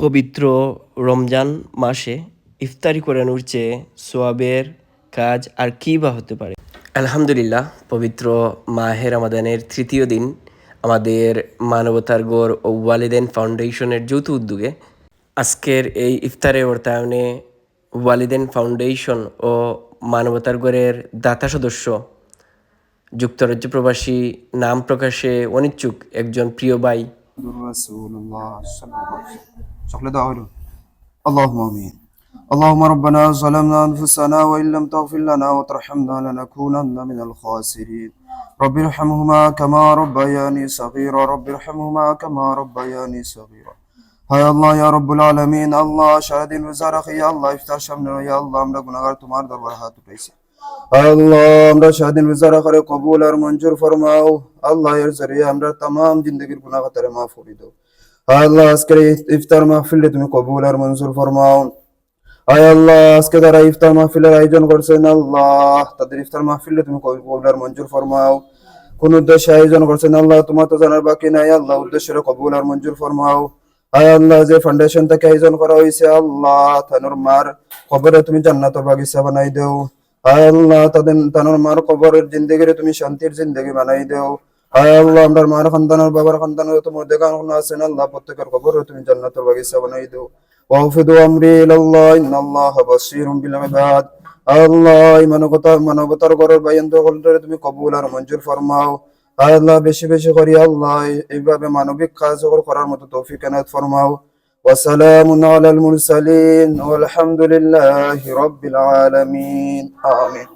পবিত্র রমজান মাসে ইফতারি করানোর চেয়ে সোয়াবের কাজ আর কী বা হতে পারে? আলহামদুলিল্লাহ পবিত্র মাহের রমাদানের তৃতীয় দিন আমাদের মানবতার গড় ও ওয়ালিদেন ফাউন্ডেশনের যৌথ উদ্যোগে আজকের এই ইফতারে অর্থায়নে ওয়ালিদেন ফাউন্ডেশন ও মানবতার গড়ের দাতা সদস্য যুক্তরাজ্য প্রবাসী নাম প্রকাশে অনিচ্ছুক একজন প্রিয় ভাই। رسول الله صلى الله عليه وسلم شغل دعوه اللهم امين اللهم ربنا ظلمنا انفسنا وان لم تغفر لنا وترحمنا لنكونن من الخاسرين رب ارحمهما كما ربياني صغيرا رب ارحمهما كما ربياني صغيرا হায় আল্লাহ ইয়া রব্বুল আলামিন আল্লাহ সারাদিন রোজা রাখি ইয়া আল্লাহ ইফতার সামনে ইয়া আল্লাহ আমরা গুনাহগার তোমার দরবার হাত উঠাইছি আল্লাহ আমরা সারাদিন রোজা রাখারে কবুল আর মঞ্জুর ফরমাও আল্লাহ এর জরিয়ে আমরা তামাম জিন্দগির গুনাহ খাতারে মাফ করে দাও হায় আল্লাহ আজকের ইফতার মাহফিলে তুমি কবুল আর মঞ্জুর ফরমাও আয় আল্লাহ আজকে যারা ইফতার মাহফিলের আয়োজন করছেন আল্লাহ তাদের ইফতার মাহফিলে তুমি কবুল আর মঞ্জুর ফরমাও কোন উদ্দেশ্যে আয়োজন করছেন আল্লাহ তোমার তো জানার বাকি নাই আল্লাহ উদ্দেশ্যের কবুল আর মঞ্জুর ফরমাও আয় আল্লাহ যে ফাউন্ডেশন থেকে আয়োজন করা হয়েছে আল্লাহ তানুর মার কবরে তুমি জান্নাতের বাগিচা বানাই দেও আয় আল্লাহ তাদের তানুর মার কবরের জিন্দগিরে তুমি শান্তির জিন্দগি বানাই দেও আয় আল্লাহ আমরা মার সন্তানের বাবার সন্তানের তোমার দেখা আছেন আল্লাহ প্রত্যেকের কবরে তুমি জান্নাতের বাগিচা বানাই দেও ওয়াফিদু আমরি ইলাল্লাহ ইন্নাল্লাহ বাসীরুম বিল ইবাদ আল্লাহ এই মানবতা মানবতার ঘরের বায়ান্ত কলরে তুমি কবুল আর মঞ্জুর ফরমাও আয় আল্লাহ বেশি বেশি করি আল্লাহ এইভাবে মানবিক কাজ করার মতো তৌফিক এনায়েত ফরমাও وسلام على المرسلين والحمد لله رب العالمين آمين